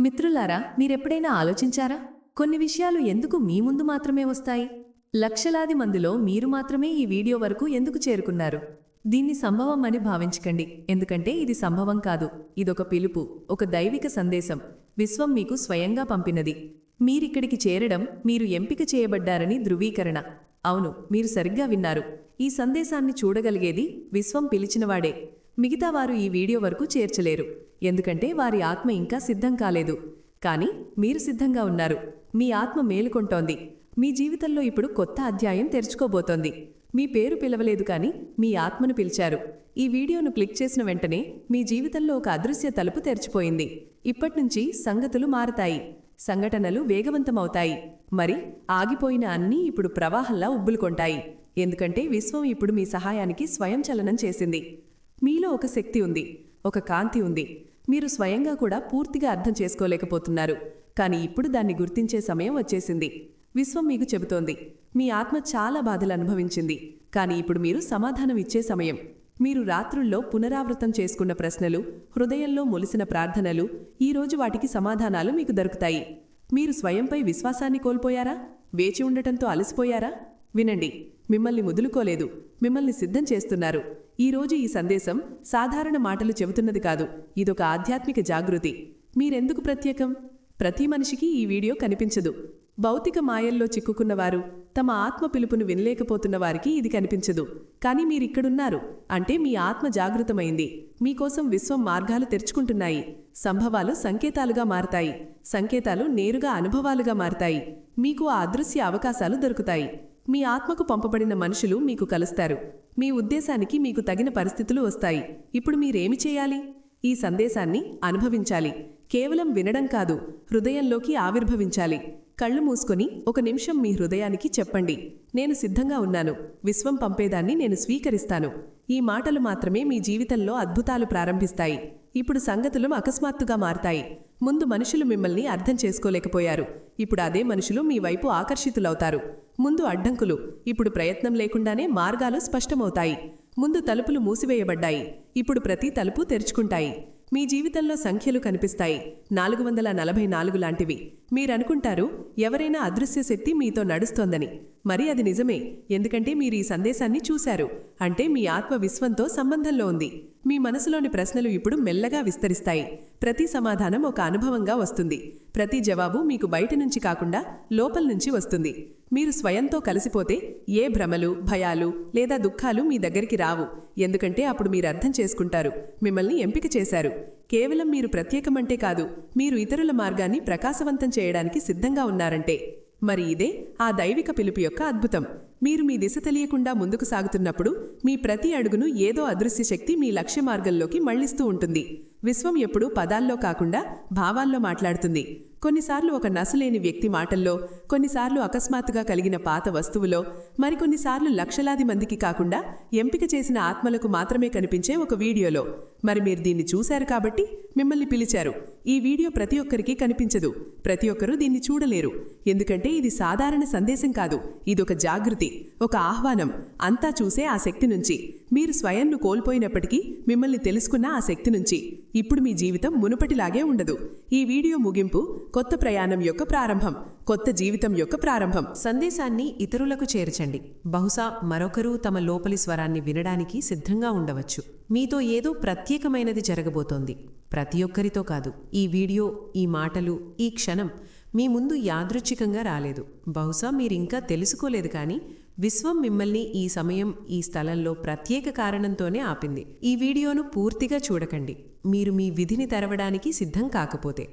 మిత్రులారా మీరెప్పుడైనా ఆలోచించారా? కొన్ని విషయాలు ఎందుకు మీ ముందు మాత్రమే వస్తాయి? లక్షలాది మందిలో మీరు మాత్రమే ఈ వీడియో వరకు ఎందుకు చేరుకున్నారు? దీన్ని సంభవం అని భావించకండి. ఎందుకంటే ఇది సంభవం కాదు. ఇదొక పిలుపు ఒక దైవిక సందేశం. విశ్వం మీకు స్వయంగా పంపినది. మీరిక్కడికి చేరడం మీరు ఎంపిక చేయబడ్డారని ధృవీకరణ. అవును మీరు సరిగ్గా విన్నారు. ఈ సందేశాన్ని చూడగలిగేది విశ్వం పిలిచినవాడే. మిగతా వారు ఈ వీడియో వరకు చేర్చలేరు. ఎందుకంటే వారి ఆత్మ ఇంకా సిద్ధం కాలేదు. కానీ మీరు సిద్ధంగా ఉన్నారు. మీ ఆత్మ మేలుకొంటోంది. మీ జీవితంలో ఇప్పుడు కొత్త అధ్యాయం తెరుచుకోబోతోంది. మీ పేరు పిలవలేదు కానీ మీ ఆత్మను పిలిచారు. ఈ వీడియోను క్లిక్ చేసిన వెంటనే మీ జీవితంలో ఒక అదృశ్య తలుపు తెరిచిపోయింది. ఇప్పట్నుంచి సంగతులు మారతాయి. సంఘటనలు వేగవంతమవుతాయి. మరి ఆగిపోయిన అన్నీ ఇప్పుడు ప్రవాహంలా ఉబ్బులుకొంటాయి. ఎందుకంటే విశ్వం ఇప్పుడు మీ సహాయానికి స్వయం చలనం చేసింది. మీలో ఒక శక్తి ఉంది. ఒక కాంతి ఉంది. మీరు స్వయంగా కూడా పూర్తిగా అర్థం చేసుకోలేకపోతున్నారు. కానీ ఇప్పుడు దాన్ని గుర్తించే సమయం వచ్చేసింది. విశ్వం మీకు చెబుతోంది. మీ ఆత్మ చాలా బాధలు అనుభవించింది. కానీ ఇప్పుడు మీరు సమాధానం ఇచ్చే సమయం. మీరు రాత్రుల్లో పునరావృతం చేసుకున్న ప్రశ్నలు హృదయంలో మొలిసిన ప్రార్థనలు ఈరోజు వాటికి సమాధానాలు మీకు దొరుకుతాయి. మీరు స్వయంపై విశ్వాసాన్ని కోల్పోయారా? వేచి ఉండటంతో అలసిపోయారా? వినండి. మిమ్మల్ని ముదులుకోలేదు. మిమ్మల్ని సిద్ధం చేస్తున్నారు. ఈరోజు ఈ సందేశం సాధారణ మాటలు చెబుతున్నది కాదు. ఇదొక ఆధ్యాత్మిక జాగృతి. మీరెందుకు ప్రత్యేకం? ప్రతి మనిషికి ఈ వీడియో కనిపించదు. భౌతిక మాయల్లో చిక్కుకున్నవారు తమ ఆత్మ పిలుపును వినలేకపోతున్న వారికి ఇది కనిపించదు. కానీ మీరిక్కడున్నారు. అంటే మీ ఆత్మ జాగృతమైంది. మీకోసం విశ్వం మార్గాలు తెరుచుకుంటున్నాయి. సంభవాలు సంకేతాలుగా మారతాయి. సంకేతాలు నేరుగా అనుభవాలుగా మారతాయి. మీకు ఆ అదృశ్య అవకాశాలు దొరుకుతాయి. మీ ఆత్మకు పంపబడిన మనుషులు మీకు కలుస్తారు. మీ ఉద్దేశానికి మీకు తగిన పరిస్థితులు వస్తాయి. ఇప్పుడు మీరేమి చేయాలి? ఈ సందేశాన్ని అనుభవించాలి. కేవలం వినడం కాదు హృదయంలోకి ఆవిర్భవించాలి. కళ్ళు మూసుకొని ఒక నిమిషం మీ హృదయానికి చెప్పండి. నేను సిద్ధంగా ఉన్నాను. విశ్వం పంపేదాన్ని నేను స్వీకరిస్తాను. ఈ మాటలు మాత్రమే మీ జీవితంలో అద్భుతాలు ప్రారంభిస్తాయి. ఇప్పుడు సంగతులు అకస్మాత్తుగా మారతాయి. ముందు మనుషులు మిమ్మల్ని అర్థం చేసుకోలేకపోయారు. ఇప్పుడు అదే మనుషులు మీ వైపు ఆకర్షితులవుతారు. ముందు అడ్డంకులు ఇప్పుడు ప్రయత్నం లేకుండానే మార్గాలు స్పష్టమవుతాయి. ముందు తలుపులు మూసివేయబడ్డాయి. ఇప్పుడు ప్రతి తలుపు తెరుచుకుంటాయి. మీ జీవితంలో సంఖ్యలు కనిపిస్తాయి. నాలుగు వందల నలభై నాలుగు లాంటివి. మీరనుకుంటారు ఎవరైనా అదృశ్య శక్తి మీతో నడుస్తోందని. మరి అది నిజమే. ఎందుకంటే మీరు ఈ సందేశాన్ని చూశారు. అంటే మీ ఆత్మ విశ్వంతో సంబంధంలో ఉంది. మీ మనసులోని ప్రశ్నలు ఇప్పుడు మెల్లగా విస్తరిస్తాయి. ప్రతి సమాధానం ఒక అనుభవంగా వస్తుంది. ప్రతి జవాబు మీకు బయట నుంచి కాకుండా లోపల నుంచి వస్తుంది. మీరు స్వయంతో కలిసిపోతే ఏ భ్రమలు భయాలు లేదా దుఃఖాలు మీ దగ్గరికి రావు. ఎందుకంటే అప్పుడు మీరు అర్థం చేసుకుంటారు. మిమ్మల్ని ఎంపిక చేశారు. కేవలం మీరు ప్రత్యేకమంటే కాదు మీరు ఇతరుల మార్గాన్ని ప్రకాశవంతం చేయడానికి సిద్ధంగా ఉన్నారంటే. మరి ఇదే ఆ దైవిక పిలుపు యొక్క అద్భుతం. మీరు మీ దిశ తెలియకుండా ముందుకు సాగుతున్నప్పుడు మీ ప్రతి అడుగును ఏదో అదృశ్య శక్తి మీ లక్ష్య మార్గంలోకి మళ్ళిస్తూ ఉంటుంది. విశ్వం ఎప్పుడూ పదాల్లో కాకుండా భావాల్లో మాట్లాడుతుంది. కొన్నిసార్లు ఒక నసులేని వ్యక్తి మాటల్లో కొన్నిసార్లు అకస్మాత్తుగా కలిగిన పాత వస్తువులో మరికొన్నిసార్లు లక్షలాది మందికి కాకుండా ఎంపిక చేసిన ఆత్మలకు మాత్రమే కనిపించే ఒక వీడియోలో. మరి మీరు దీన్ని చూశారు కాబట్టి మిమ్మల్ని పిలిచారు. ఈ వీడియో ప్రతి ఒక్కరికి కనిపించదు. ప్రతి ఒక్కరూ దీన్ని చూడలేరు. ఎందుకంటే ఇది సాధారణ సందేశం కాదు. ఇదొక జాగృతి ఒక ఆహ్వానం. అంతా చూసే ఆ శక్తి నుంచి. మీరు స్వయంను కోల్పోయినప్పటికీ మిమ్మల్ని తెలుసుకున్న ఆ శక్తి నుంచి. ఇప్పుడు మీ జీవితం మునుపటిలాగే ఉండదు. ఈ వీడియో ముగింపు కొత్త ప్రయాణం యొక్క ప్రారంభం కొత్త జీవితం యొక్క ప్రారంభం. సందేశాన్ని ఇతరులకు చేర్చండి. బహుశా మరొకరు తమ లోపలి స్వరాన్ని వినడానికి సిద్ధంగా ఉండవచ్చు. మీతో ఏదో ప్రత్యేకమైనది జరగబోతోంది. ప్రతి ఒక్కరితో కాదు. ఈ వీడియో ఈ మాటలు ఈ క్షణం మీ ముందు యాదృచ్ఛికంగా రాలేదు. బహుశా మీరింకా తెలుసుకోలేదు కానీ విశ్వం మిమ్మల్ని ఈ సమయం ఈ స్థలంలో ప్రత్యేక కారణంతోనే ఆపింది. ఈ వీడియోను పూర్తిగా చూడకండి. మీరు మీ విధిని తెరవడానికి సిద్ధం కాకపోతే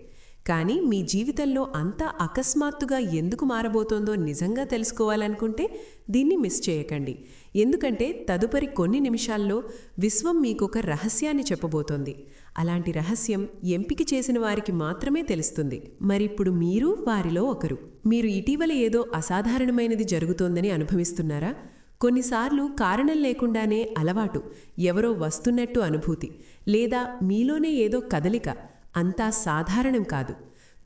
కానీ మీ జీవితంలో అంతా అకస్మాత్తుగా ఎందుకు మారబోతోందో నిజంగా తెలుసుకోవాలనుకుంటే దీన్ని మిస్ చేయకండి. ఎందుకంటే తదుపరి కొన్ని నిమిషాల్లో విశ్వం మీకొక రహస్యాన్ని చెప్పబోతోంది. అలాంటి రహస్యం ఎంపిక చేసిన వారికి మాత్రమే తెలుస్తుంది. మరిప్పుడు మీరు వారిలో ఒకరు. మీరు ఇటీవల ఏదో అసాధారణమైనది జరుగుతోందని అనుభవిస్తున్నారా? కొన్నిసార్లు కారణం లేకుండానే అలవాటు ఎవరో వస్తున్నట్టు అనుభూతి లేదా మీలోనే ఏదో కదలిక అంతా సాధారణం కాదు.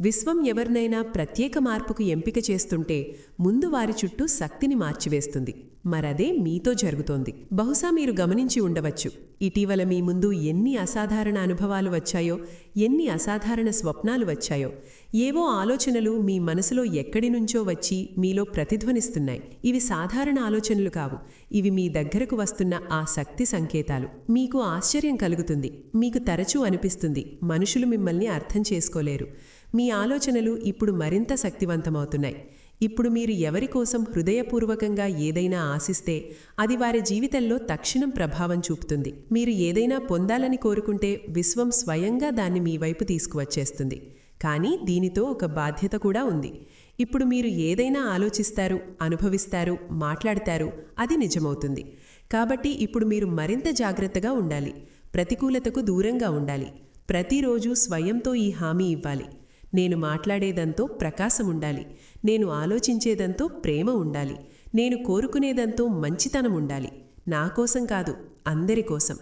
విశ్వం ఎవరినైనా ప్రత్యేక మార్పుకు ఎంపిక చేస్తుంటే ముందు వారి చుట్టూ శక్తిని మార్చివేస్తుంది. మరదే మీతో జరుగుతోంది. బహుశా మీరు గమనించి ఉండవచ్చు. ఇటీవల మీ ముందు ఎన్ని అసాధారణ అనుభవాలు వచ్చాయో ఎన్ని అసాధారణ స్వప్నాలు వచ్చాయో ఏవో ఆలోచనలు మీ మనసులో ఎక్కడి నుంచో వచ్చి మీలో ప్రతిధ్వనిస్తున్నాయి. ఇవి సాధారణ ఆలోచనలు కావు. ఇవి మీ దగ్గరకు వస్తున్న ఆ శక్తి సంకేతాలు. మీకు ఆశ్చర్యం కలుగుతుంది. మీకు తరచూ అనిపిస్తుంది. మనుషులు మిమ్మల్ని అర్థం చేసుకోలేరు. మీ ఆలోచనలు ఇప్పుడు మరింత శక్తివంతమవుతున్నాయి. ఇప్పుడు మీరు ఎవరి కోసం హృదయపూర్వకంగా ఏదైనా ఆశిస్తే అది వారి జీవితంలో తక్షణం ప్రభావం చూపుతుంది. మీరు ఏదైనా పొందాలని కోరుకుంటే విశ్వం స్వయంగా దాన్ని మీ వైపు తీసుకువచ్చేస్తుంది. కానీ దీనితో ఒక బాధ్యత కూడా ఉంది. ఇప్పుడు మీరు ఏదైనా ఆలోచిస్తారు అనుభవిస్తారు మాట్లాడతారు అది నిజమవుతుంది. కాబట్టి ఇప్పుడు మీరు మరింత జాగ్రత్తగా ఉండాలి. ప్రతికూలతకు దూరంగా ఉండాలి. ప్రతిరోజు స్వయంతో ఈ హామీ ఇవ్వాలి. నేను మాట్లాడేదంతో ప్రకాశం ఉండాలి. నేను ఆలోచించేదంతో ప్రేమ ఉండాలి. నేను కోరుకునేదంతో మంచితనం ఉండాలి. నా కోసం కాదు అందరి కోసం.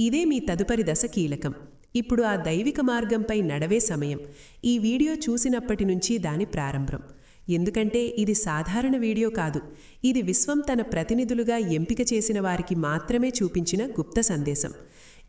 ఇదే మీ తదుపరి దశ కీలకం. ఇప్పుడు ఆ దైవిక మార్గంపై నడవే సమయం. ఈ వీడియో చూసినప్పటి నుంచి దాని ప్రారంభం. ఎందుకంటే ఇది సాధారణ వీడియో కాదు. ఇది విశ్వం తన ప్రతినిధులుగా ఎంపిక చేసిన వారికి మాత్రమే చూపించిన గుప్త సందేశం.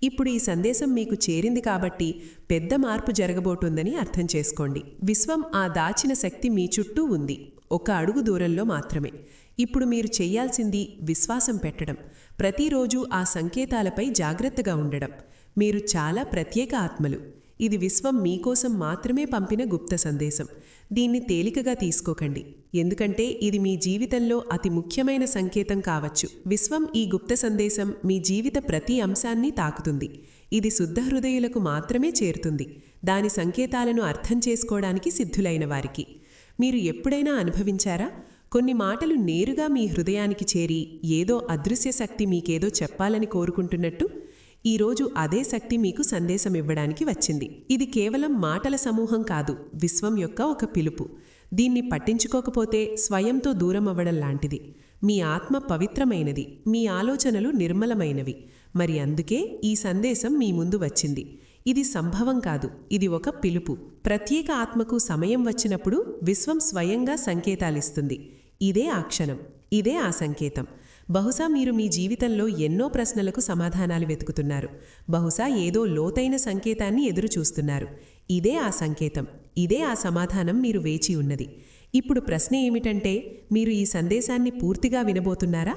ఇప్పుడు ఈ సందేశం మీకు చేరింది కాబట్టి పెద్ద మార్పు జరగబోతుందని అర్థం చేసుకోండి. విశ్వం ఆ దాచిన శక్తి మీ చుట్టూ ఉంది. ఒక అడుగు దూరంలో మాత్రమే. ఇప్పుడు మీరు చేయాల్సింది విశ్వాసం పెట్టడం. ప్రతిరోజు ఆ సంకేతాలపై జాగ్రత్తగా ఉండడం. మీరు చాలా ప్రత్యేక ఆత్మలు. ఇది విశ్వం మీకోసం మాత్రమే పంపిన గుప్త సందేశం. దీన్ని తేలికగా తీసుకోకండి. ఎందుకంటే ఇది మీ జీవితంలో అతి ముఖ్యమైన సంకేతం కావచ్చు. విశ్వం ఈ గుప్త సందేశం మీ జీవిత ప్రతి అంశాన్ని తాకుతుంది. ఇది శుద్ధ హృదయులకు మాత్రమే చేరుతుంది. దాని సంకేతాలను అర్థం చేసుకోవడానికి సిద్ధులైన వారికి. మీరు ఎప్పుడైనా అనుభవించారా? కొన్ని మాటలు నేరుగా మీ హృదయానికి చేరి ఏదో అదృశ్య శక్తి మీకేదో చెప్పాలని కోరుకుంటున్నట్టు? ఈరోజు అదే శక్తి మీకు సందేశం ఇవ్వడానికి వచ్చింది. ఇది కేవలం మాటల సమూహం కాదు విశ్వం యొక్క ఒక పిలుపు. దీన్ని పట్టించుకోకపోతే స్వయంతో దూరం అవ్వడం లాంటిది. మీ ఆత్మ పవిత్రమైనది మీ ఆలోచనలు నిర్మలమైనవి. మరి అందుకే ఈ సందేశం మీ ముందు వచ్చింది. ఇది సంభవం కాదు ఇది ఒక పిలుపు. ప్రత్యేక ఆత్మకు సమయం వచ్చినప్పుడు విశ్వం స్వయంగా సంకేతాలిస్తుంది. ఇదే ఆ క్షణం ఇదే ఆ సంకేతం. బహుశా మీరు మీ జీవితంలో ఎన్నో ప్రశ్నలకు సమాధానాలు వెతుకుతున్నారు. బహుశా ఏదో లోతైన సంకేతాన్ని ఎదురు చూస్తున్నారు. ఇదే ఆ సంకేతం. ఇదే ఆ సమాధానం మీరు వేచి ఉన్నది. ఇప్పుడు ప్రశ్న ఏమిటంటే మీరు ఈ సందేశాన్ని పూర్తిగా వినబోతున్నారా?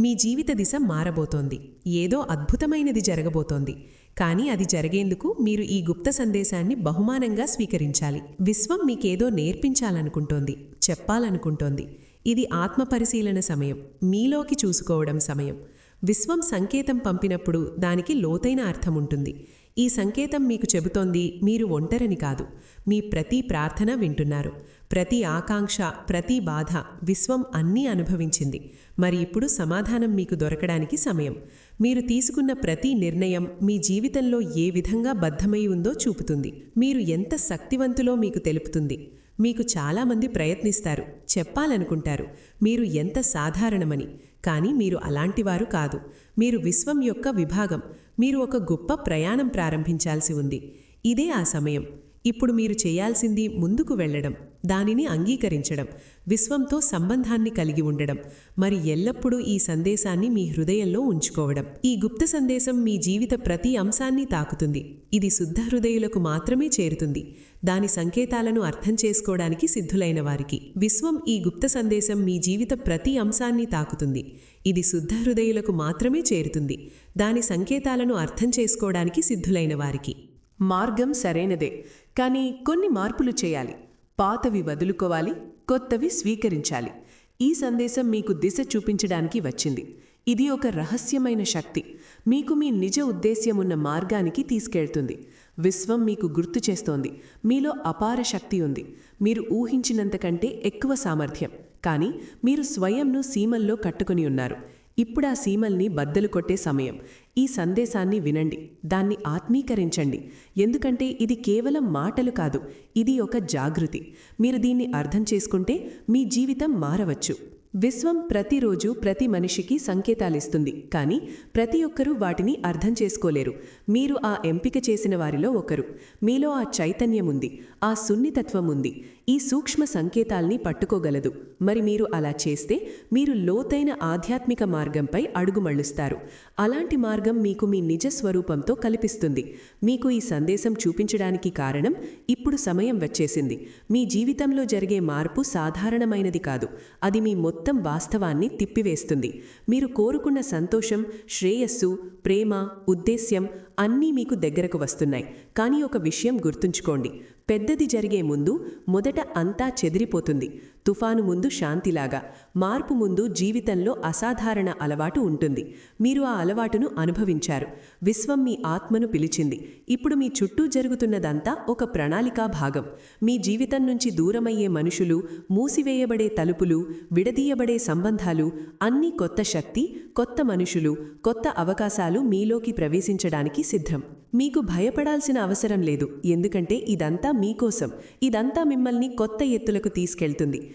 మీ జీవిత దిశ మారబోతోంది. ఏదో అద్భుతమైనది జరగబోతోంది. కానీ అది జరిగేందుకు మీరు ఈ గుప్త సందేశాన్ని బహుమానంగా స్వీకరించాలి. విశ్వం మీకేదో నేర్పించాలనుకుంటోంది. చెప్పాలనుకుంటోంది. ఇది ఆత్మ పరిశీలన సమయం. మీలోకి చూసుకోవడం సమయం. విశ్వం సంకేతం పంపినప్పుడు దానికి లోతైన అర్థం ఉంటుంది ఈ సంకేతం మీకు చెబుతోంది మీరు ఒంటరిని కాదు. మీ ప్రతి ప్రార్థన వింటున్నారు. ప్రతి ఆకాంక్ష ప్రతి బాధ విశ్వం అన్నీ అనుభవించింది. మరి ఇప్పుడు సమాధానం మీకు దొరకడానికి సమయం. మీరు తీసుకున్న ప్రతి నిర్ణయం మీ జీవితంలో ఏ విధంగా బద్ధమై ఉందో చూపుతుంది. మీరు ఎంత శక్తివంతులో మీకు తెలుపుతుంది. మీకు చాలామంది ప్రయత్నిస్తారు చెప్పాలనుకుంటారు. మీరు ఎంత సాధారణమని. కానీ మీరు అలాంటివారు కాదు. మీరు విశ్వం యొక్క విభాగం. మీరు ఒక గొప్ప ప్రయాణం ప్రారంభించాల్సి ఉంది. ఇదే ఆ సమయం. ఇప్పుడు మీరు చేయాల్సింది ముందుకు వెళ్ళడం. దానిని అంగీకరించడం విశ్వంతో సంబంధాన్ని కలిగి ఉండడం మరి ఎల్లప్పుడూ ఈ సందేశాన్ని మీ హృదయంలో ఉంచుకోవడం. ఈ గుప్త సందేశం మీ జీవిత ప్రతి అంశాన్ని తాకుతుంది. ఇది శుద్ధ హృదయులకు మాత్రమే చేరుతుంది. దాని సంకేతాలను అర్థం చేసుకోవడానికి సిద్ధులైన వారికి. విశ్వం ఈ గుప్త సందేశం మీ జీవిత ప్రతి అంశాన్ని తాకుతుంది. ఇది శుద్ధ హృదయులకు మాత్రమే చేరుతుంది. దాని సంకేతాలను అర్థం చేసుకోవడానికి సిద్ధులైన వారికి. మార్గం సరైనదే. కానీ కొన్ని మార్పులు చేయాలి. పాతవి వదులుకోవాలి కొత్తవి స్వీకరించాలి. ఈ సందేశం మీకు దిశ చూపించడానికి వచ్చింది. ఇది ఒక రహస్యమైన శక్తి. మీకు మీ నిజ ఉద్దేశ్యమున్న మార్గానికి తీసుకెళ్తుంది. విశ్వం మీకు గుర్తు చేస్తోంది. మీలో అపార శక్తి ఉంది. మీరు ఊహించినంతకంటే ఎక్కువ సామర్థ్యం. కానీ మీరు స్వయంను సీమల్లో కట్టుకుని ఉన్నారు. ఇప్పుడు ఆ సీమల్ని బద్దలు కొట్టే సమయం. ఈ సందేశాన్ని వినండి. దాన్ని ఆత్మీకరించండి. ఎందుకంటే ఇది కేవలం మాటలు కాదు ఇది ఒక జాగృతి. మీరు దీన్ని అర్థం చేసుకుంటే మీ జీవితం మారవచ్చు. విశ్వం ప్రతిరోజు ప్రతి మనిషికి సంకేతాలిస్తుంది. కానీ ప్రతి ఒక్కరూ వాటిని అర్థం చేసుకోలేరు. మీరు ఆ ఎంపిక చేసిన వారిలో ఒకరు. మీలో ఆ చైతన్యం ఉంది. ఆ సున్నితత్వం ఉంది. ఈ సూక్ష్మ సంకేతాల్ని పట్టుకోగలదు. మరి మీరు అలా చేస్తే మీరు లోతైన ఆధ్యాత్మిక మార్గంపై అడుగు మళ్ళుస్తారు. అలాంటి మార్గం మీకు మీ నిజ స్వరూపంతో కల్పిస్తుంది. మీకు ఈ సందేశం చూపించడానికి కారణం ఇప్పుడు సమయం వచ్చేసింది. మీ జీవితంలో జరిగే మార్పు సాధారణమైనది కాదు. అది మీ మొత్తం వాస్తవాన్ని తిప్పివేస్తుంది. మీరు కోరుకున్న సంతోషం శ్రేయస్సు ప్రేమ ఉద్దేశ్యం అన్నీ మీకు దగ్గరకు వస్తున్నాయి. కానీ ఒక విషయం గుర్తుంచుకోండి. పెద్దది జరిగే ముందు మొదట అంతా చెదిరిపోతుంది. తుఫాను ముందు శాంతిలాగా మార్పు ముందు జీవితంలో అసాధారణ అలవాటు ఉంటుంది. మీరు ఆ అలవాటును అనుభవించారు. విశ్వం మీ ఆత్మను పిలిచింది. ఇప్పుడు మీ చుట్టూ జరుగుతున్నదంతా ఒక ప్రణాళికా భాగం. మీ జీవితం నుంచి దూరమయ్యే మనుషులు మూసివేయబడే తలుపులు విడదీయబడే సంబంధాలు అన్నీ కొత్త శక్తి కొత్త మనుషులు కొత్త అవకాశాలు మీలోకి ప్రవేశించడానికి సిద్ధం. మీకు భయపడాల్సిన అవసరం లేదు. ఎందుకంటే ఇదంతా మీకోసం. ఇదంతా మిమ్మల్ని కొత్త ఎత్తులకు తీసుకెళ్తుంది.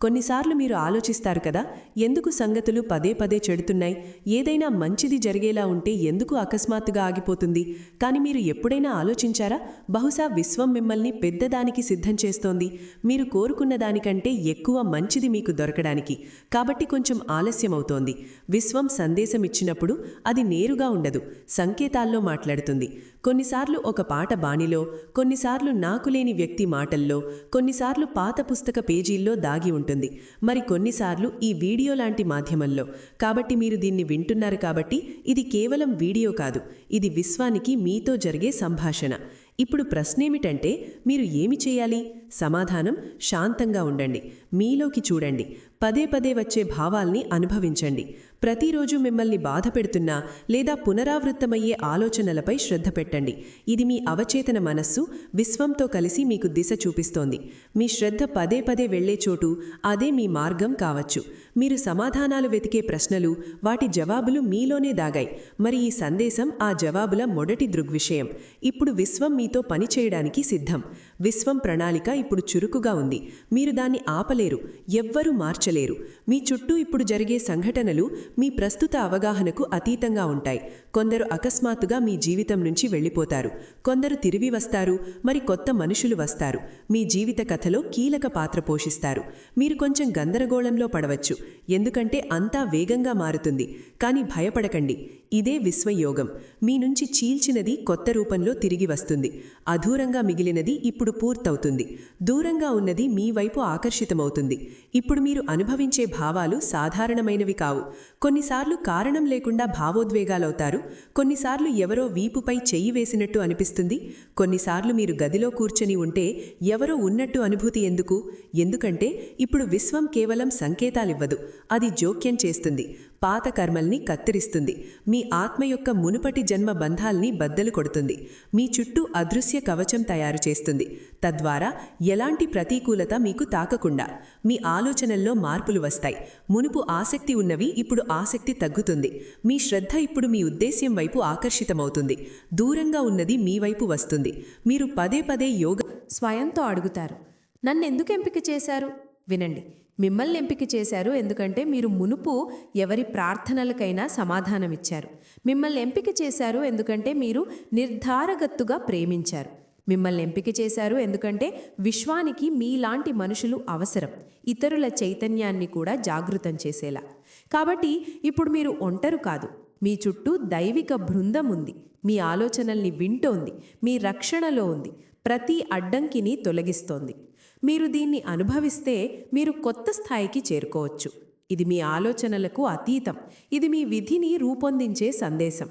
కొన్నిసార్లు మీరు ఆలోచిస్తారు కదా ఎందుకు సంగతులు పదే పదే చెడుతున్నాయి? ఏదైనా మంచిది జరిగేలా ఉంటే ఎందుకు అకస్మాత్తుగా ఆగిపోతుంది? కానీ మీరు ఎప్పుడైనా ఆలోచించారా? బహుశా విశ్వం మిమ్మల్ని పెద్దదానికి సిద్ధం చేస్తోంది. మీరు కోరుకున్న దానికంటే ఎక్కువ మంచిది మీకు దొరకడానికి. కాబట్టి కొంచెం ఆలస్యమవుతోంది విశ్వం సందేశం ఇచ్చినప్పుడు అది నేరుగా ఉండదు సంకేతాల్లో మాట్లాడుతుంది. కొన్నిసార్లు ఒక పాట బాణిలో కొన్నిసార్లు నాకులేని వ్యక్తి మాటల్లో కొన్నిసార్లు పాత పుస్తక పేజీల్లో దాగి ఉంటుంది. మరి కొన్నిసార్లు ఈ వీడియో లాంటి మాధ్యమంలో. కాబట్టి మీరు దీన్ని వింటున్నారు కాబట్టి ఇది కేవలం వీడియో కాదు. ఇది విశ్వానికి మీతో జరిగే సంభాషణ. ఇప్పుడు ప్రశ్నేమిటంటే మీరు ఏమి చేయాలి? సమాధానం శాంతంగా ఉండండి. మీలోకి చూడండి. పదే పదే వచ్చే భావాల్ని అనుభవించండి. ప్రతిరోజు మిమ్మల్ని బాధ పెడుతున్నా లేదా పునరావృత్తమయ్యే ఆలోచనలపై శ్రద్ధ పెట్టండి. ఇది మీ అవచేతన మనస్సు విశ్వంతో కలిసి మీకు దిశ చూపిస్తోంది. మీ శ్రద్ధ పదే పదే వెళ్ళే చోటు అదే మీ మార్గం కావచ్చు. మీరు సమాధానాలు వెతికే ప్రశ్నలు వాటి జవాబులు మీలోనే దాగాయి. మరి ఈ సందేశం ఆ జవాబుల మొదటి దృగ్విషయం ఇప్పుడు విశ్వం మీతో పనిచేయడానికి సిద్ధం. విశ్వం ప్రణాళిక ఇప్పుడు చురుకుగా ఉంది. మీరు దాన్ని ఆపలేరు. ఎవ్వరూ మార్చలేరు మీ చుట్టూ ఇప్పుడు జరిగే సంఘటనలు మీ ప్రస్తుత అవగాహనకు అతీతంగా ఉంటాయి. కొందరు అకస్మాత్తుగా మీ జీవితం నుంచి వెళ్ళిపోతారు. కొందరు తిరిగి వస్తారు. మరి కొత్త మనుషులు వస్తారు. మీ జీవిత కథలో కీలక పాత్ర పోషిస్తారు. మీరు కొంచెం గందరగోళంలో పడవచ్చు. ఎందుకంటే అంతా వేగంగా మారుతుంది. కానీ భయపడకండి. ఇదే విశ్వయోగం. మీ నుంచి చీల్చినది కొత్త రూపంలో తిరిగి వస్తుంది. అధూరంగా మిగిలినది ఇప్పుడు పూర్తవుతుంది. దూరంగా ఉన్నది మీ వైపు ఆకర్షితమవుతుంది. ఇప్పుడు మీరు అనుభవించే భావాలు సాధారణమైనవి కావు. కొన్నిసార్లు కారణం లేకుండా భావోద్వేగాలవుతారు. కొన్నిసార్లు ఎవరో వీపుపై చెయ్యి వేసినట్టు అనిపిస్తుంది. కొన్నిసార్లు మీరు గదిలో కూర్చొని ఉంటే ఎవరో ఉన్నట్టు అనుభూతి ఎందుకు? ఎందుకంటే ఇప్పుడు విశ్వం కేవలం సంకేతాలివ్వదు. అది జోక్యం చేస్తుంది. పాత కర్మల్ని కత్తిరిస్తుంది. మీ ఆత్మ యొక్క మునుపటి జన్మ బంధాల్ని బద్దలు కొడుతుంది. మీ చుట్టూ అదృశ్య కవచం తయారు చేస్తుంది. తద్వారా ఎలాంటి ప్రతికూలత మీకు తాకకుండా మీ ఆలోచనల్లో మార్పులు వస్తాయి. మునుపు ఆసక్తి ఉన్నవి ఇప్పుడు ఆసక్తి తగ్గుతుంది. మీ శ్రద్ధ ఇప్పుడు మీ ఉద్దేశ్యం వైపు ఆకర్షితమవుతుంది. దూరంగా ఉన్నది మీ వైపు వస్తుంది. మీరు పదే పదే యోగ స్వయంతో అడుగుతారు. నన్నెందుకు ఎంపిక చేశారు? వినండి. మిమ్మల్ని ఎంపిక చేశారు ఎందుకంటే మీరు మునుపు ఎవరి ప్రార్థనలకైనా సమాధానమిచ్చారు. మిమ్మల్ని ఎంపిక చేశారు ఎందుకంటే మీరు నిర్ధారగత్తుగా ప్రేమించారు. మిమ్మల్ని ఎంపిక చేశారు ఎందుకంటే విశ్వానికి మీలాంటి మనుషులు అవసరం. ఇతరుల చైతన్యాన్ని కూడా జాగృతం చేసేలా. కాబట్టి ఇప్పుడు మీరు ఒంటరు కాదు. మీ చుట్టూ దైవిక బృందం ఉంది. మీ ఆలోచనల్ని వింటోంది. మీ రక్షణలో ఉంది. ప్రతి అడ్డంకిని తొలగిస్తోంది. మీరు దీన్ని అనుభవిస్తే మీరు కొత్త స్థాయికి చేరుకోవచ్చు. ఇది మీ ఆలోచనలకు అతీతం. ఇది మీ విధిని రూపొందించే సందేశం.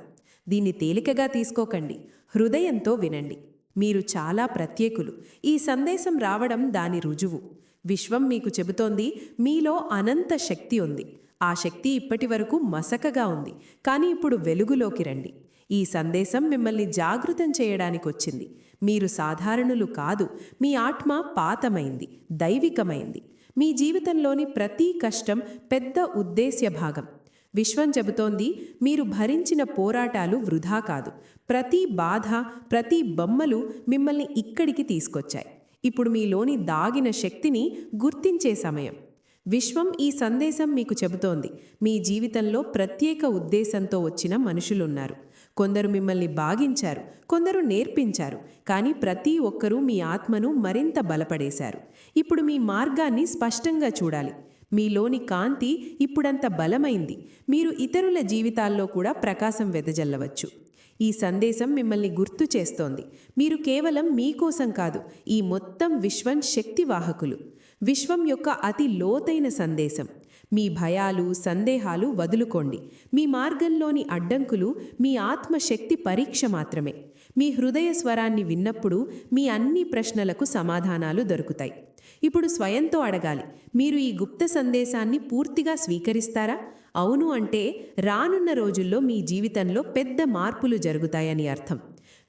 దీన్ని తేలికగా తీసుకోకండి. హృదయంతో వినండి. మీరు చాలా ప్రత్యేకులు. ఈ సందేశం రావడం దాని రుజువు. విశ్వం మీకు చెబుతోంది మీలో అనంత శక్తి ఉంది. ఆ శక్తి ఇప్పటి వరకు మసకగా ఉంది. కానీ ఇప్పుడు వెలుగులోకి రండి. ఈ సందేశం మిమ్మల్ని జాగృతం చేయడానికి వచ్చింది. మీరు సాధారణులు కాదు. మీ ఆత్మ పాతమైంది దైవికమైంది. మీ జీవితంలోని ప్రతి కష్టం పెద్ద ఉద్దేశ్య భాగం. విశ్వం చెబుతోంది మీరు భరించిన పోరాటాలు వృధా కాదు. ప్రతి బాధ ప్రతి బొమ్మలు మిమ్మల్ని ఇక్కడికి తీసుకొచ్చాయి. ఇప్పుడు మీలోని దాగిన శక్తిని గుర్తించే సమయం. విశ్వం ఈ సందేశం మీకు చెబుతోంది. మీ జీవితంలో ప్రత్యేక ఉద్దేశంతో వచ్చిన మనుషులున్నారు. కొందరు మిమ్మల్ని బాగించారు కొందరు నేర్పించారు కానీ ప్రతి ఒక్కరూ మీ ఆత్మను మరింత బలపడేశారు. ఇప్పుడు మీ మార్గాన్ని స్పష్టంగా చూడాలి. మీలోని కాంతి ఇప్పుడంత బలమైంది. మీరు ఇతరుల జీవితాల్లో కూడా ప్రకాశం వెదజల్లవచ్చు. ఈ సందేశం మిమ్మల్ని గుర్తు చేస్తోంది. మీరు కేవలం మీకోసం కాదు ఈ మొత్తం విశ్వం శక్తివాహకులు. విశ్వం యొక్క అతి లోతైన సందేశం. మీ భయాలు సందేహాలు వదులుకోండి. మీ మార్గంలోని అడ్డంకులు మీ ఆత్మశక్తి పరీక్ష మాత్రమే. మీ హృదయ స్వరాన్ని విన్నప్పుడు మీ అన్ని ప్రశ్నలకు సమాధానాలు దొరుకుతాయి. ఇప్పుడు స్వయంతో అడగాలి. మీరు ఈ గుప్త సందేశాన్ని పూర్తిగా స్వీకరిస్తారా? అవును అంటే రానున్న రోజుల్లో మీ జీవితంలో పెద్ద మార్పులు జరుగుతాయని అర్థం.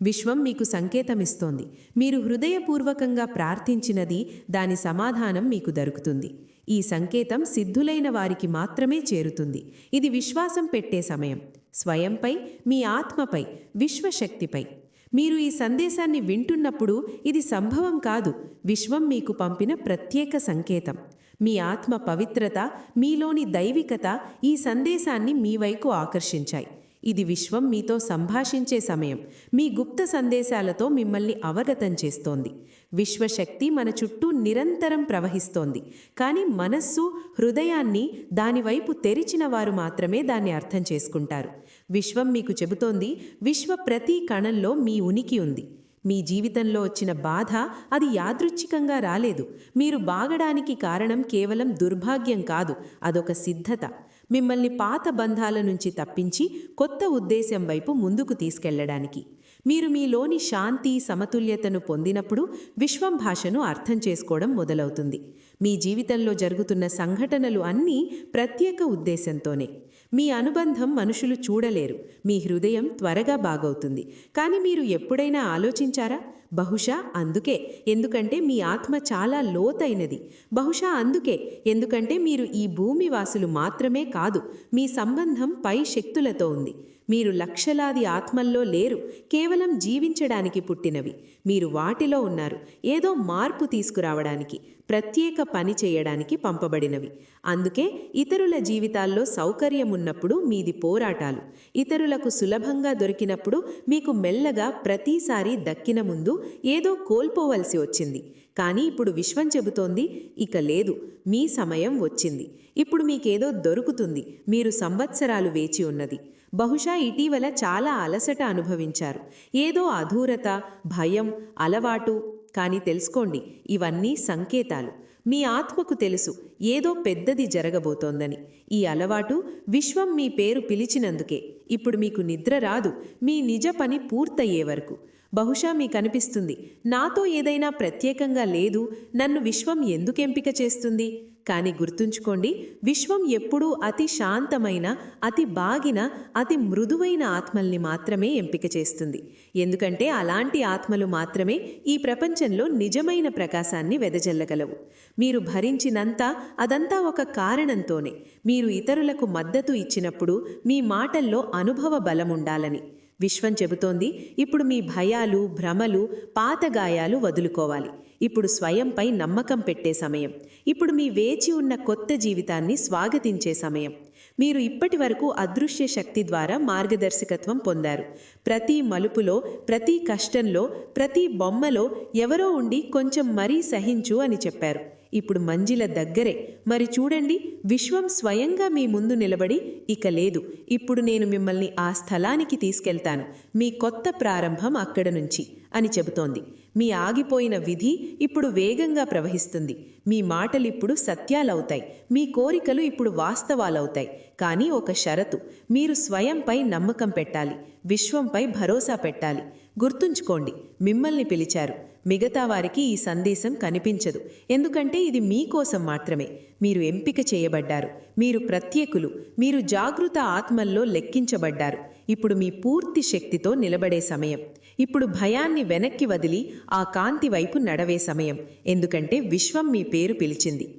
విశ్వం మీకు సంకేతమిస్తోంది. మీరు హృదయపూర్వకంగా ప్రార్థించినది దాని సమాధానం మీకు దొరుకుతుంది. ఈ సంకేతం సిద్ధులైన వారికి మాత్రమే చేరుతుంది. ఇది విశ్వాసం పెట్టే సమయం. స్వయంపై మీ ఆత్మపై విశ్వశక్తిపై. మీరు ఈ సందేశాన్ని వింటున్నప్పుడు ఇది సంభవం కాదు. విశ్వం మీకు పంపిన ప్రత్యేక సంకేతం. మీ ఆత్మ పవిత్రత మీలోని దైవికత ఈ సందేశాన్ని మీ వైపు ఆకర్షించాయి. ఇది విశ్వం మీతో సంభాషించే సమయం. మీ గుప్త సందేశాలతో మిమ్మల్ని అవగతం చేస్తోంది. విశ్వశక్తి మన చుట్టూ నిరంతరం ప్రవహిస్తోంది. కానీ మనస్సు హృదయాన్ని దానివైపు తెరిచిన వారు మాత్రమే దాన్ని అర్థం చేసుకుంటారు. విశ్వం మీకు చెబుతోంది విశ్వ ప్రతి కణంలో మీ ఉనికి ఉంది. మీ జీవితంలో వచ్చిన బాధ అది యాదృచ్ఛికంగా రాలేదు. మీరు బాగడానికి కారణం కేవలం దుర్భాగ్యం కాదు అదొక సిద్ధత. మిమ్మల్ని పాత బంధాల నుంచి తప్పించి కొత్త ఉద్దేశం వైపు ముందుకు తీసుకెళ్ళడానికి. మీరు మీలోని శాంతి సమతుల్యతను పొందినప్పుడు విశ్వం భాషను అర్థం చేసుకోవడం మొదలవుతుంది. మీ జీవితంలో జరుగుతున్న సంఘటనలు అన్నీ ప్రత్యేక ఉద్దేశంతోనే. మీ అనుబంధం మనుషులు చూడలేరు. మీ హృదయం త్వరగా బాగవుతుంది. కానీ మీరు ఎప్పుడైనా ఆలోచించారా? బహుశా అందుకే ఎందుకంటే మీ ఆత్మ చాలా లోతైనది. బహుశా అందుకే ఎందుకంటే మీరు ఈ భూమి వాసులు మాత్రమే కాదు మీ సంబంధం పై శక్తులతో ఉంది. మీరు లక్షలాది ఆత్మల్లో లేరు కేవలం జీవించడానికి పుట్టినవి. మీరు వాటిలో ఉన్నారు ఏదో మార్పు తీసుకురావడానికి ప్రత్యేక పని చేయడానికి పంపబడినవి. అందుకే ఇతరుల జీవితాల్లో సౌకర్యం ఉన్నప్పుడు మీది పోరాటాలు. ఇతరులకు సులభంగా దొరికినప్పుడు మీకు మెల్లగా ప్రతిసారి దక్కిన ముందు ఏదో కోల్పోవలసి వచ్చింది. కానీ ఇప్పుడు విశ్వం చెబుతోంది ఇక లేదు మీ సమయం వచ్చింది. ఇప్పుడు మీకేదో దొరుకుతుంది మీరు సంవత్సరాలు వేచి ఉన్నది. బహుశా ఇటీవల చాలా అలసట అనుభవించారు. ఏదో అధూరత భయం అలవాటు కానీ తెలుసుకోండి ఇవన్నీ సంకేతాలు. మీ ఆత్మకు తెలుసు ఏదో పెద్దది జరగబోతోందని. ఈ అలవాటు విశ్వం మీ పేరు పిలిచినందుకే. ఇప్పుడు మీకు నిద్ర రాదు మీ నిజ పని పూర్తయ్యే వరకు. బహుశా మీకు అనిపిస్తుంది నాతో ఏదైనా ప్రత్యేకంగా లేదు నన్ను విశ్వం ఎందుకు ఎంపిక చేస్తుంది? కానీ గుర్తుంచుకోండి విశ్వం ఎప్పుడూ అతి శాంతమైన అతి బాగిన అతి మృదువైన ఆత్మల్ని మాత్రమే ఎంపిక చేస్తుంది. ఎందుకంటే అలాంటి ఆత్మలు మాత్రమే ఈ ప్రపంచంలో నిజమైన ప్రకాశాన్ని వెదజల్లగలవు. మీరు భరించినంత అదంతా ఒక కారణంతోనే. మీరు ఇతరులకు మద్దతు ఇచ్చినప్పుడు మీ మాటల్లో అనుభవ బలముండాలని విశ్వం చెబుతోంది. ఇప్పుడు మీ భయాలు భ్రమలు పాత గాయాలు వదులుకోవాలి. ఇప్పుడు స్వయంపై నమ్మకం పెట్టే సమయం. ఇప్పుడు మీ వేచి ఉన్న కొత్త జీవితాన్ని స్వాగతించే సమయం. మీరు ఇప్పటి వరకు అదృశ్య శక్తి ద్వారా మార్గదర్శకత్వం పొందారు. ప్రతి మలుపులో ప్రతి కష్టంలో ప్రతి బొమ్మలో ఎవరో ఉండి కొంచెం మరీ సహించు అని చెప్పారు. ఇప్పుడు మంజిల దగ్గరే. మరి చూడండి విశ్వం స్వయంగా మీ ముందు నిలబడి ఇక లేదు. ఇప్పుడు నేను మిమ్మల్ని ఆ స్థలానికి తీసుకెళ్తాను. మీ కొత్త ప్రారంభం అక్కడ నుంచి అని చెబుతోంది. మీ ఆగిపోయిన విధి ఇప్పుడు వేగంగా ప్రవహిస్తుంది. మీ మాటలిప్పుడు సత్యాలవుతాయి. మీ కోరికలు ఇప్పుడు వాస్తవాలవుతాయి. కానీ ఒక షరతు. మీరు స్వయంపై నమ్మకం పెట్టాలి. విశ్వంపై భరోసా పెట్టాలి. గుర్తుంచుకోండి మిమ్మల్ని పిలిచారు. మిగతా వారికి ఈ సందేశం కనిపించదు. ఎందుకంటే ఇది మీకోసం మాత్రమే. మీరు ఎంపిక చేయబడ్డారు. మీరు ప్రత్యేకులు. మీరు జాగృత ఆత్మల్లో లెక్కించబడ్డారు. ఇప్పుడు మీ పూర్తి శక్తితో నిలబడే సమయం. ఇప్పుడు భయాన్ని వెనక్కి వదిలి ఆ కాంతి వైపు నడవే సమయం. ఎందుకంటే విశ్వం మీ పేరు పిలిచింది.